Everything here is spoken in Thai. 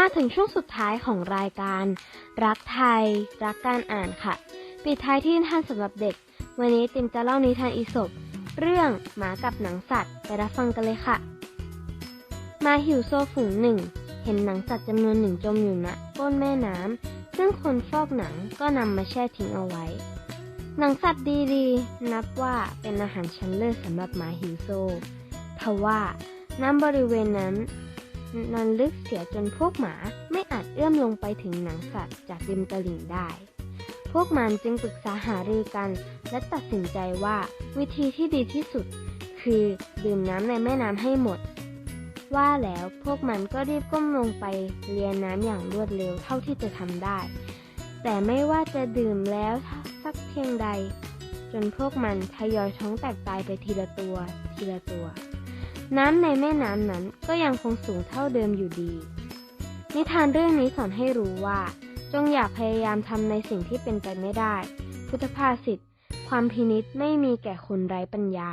มาถึงช่วงสุดท้ายของรายการ รักไทย รักการอ่านค่ะ ปิดท้ายที่นิทานสำหรับเด็ก วันนี้ติมจะเล่านิทานอีสปเรื่องหมากับหนังสัตว์ไปรับฟังกันเลยค่ะ มาหิวโซฝูงหนึ่ง เห็นหนังสัตว์จำนวนหนึ่งจมอยู่ณก้นแม่น้ำซึ่งคนฟอกหนังก็นำมาแช่ทิ้งเอาไว้ หนังสัตว์ดีๆ นับว่าเป็นอาหารชั้นเลิศสำหรับหมาหิวโซทว่าน้ำบริเวณนั้น นันลึกเสียจนพวกหมาไม่อาจเอื้อมลงไปถึงหนังสัตว์จากริมตลิ่งได้ พวกมันจึงปรึกษาหารือกัน และตัดสินใจว่าวิธีที่ดีที่สุด คือดื่มน้ำในแม่น้ำให้หมด ว่าแล้วพวกมันก็รีบก้มลงไปเลียน้ำอย่างรวดเร็วเท่าที่จะทำได้ แต่ไม่ว่าจะดื่มแล้วสักเพียงใด จนพวกมันทยอยท้องแตกตายไปทีละตัว ทีละตัว น้ำในแม่น้ำนั้นก็ยังคงสูงเท่าเดิมอยู่ดี นิทานเรื่องนี้สอนให้รู้ว่า จงอย่าพยายามทำในสิ่งที่เป็นไปไม่ได้ พุทธภาษิตความพินิษไม่มีแก่คนไร้ปัญญา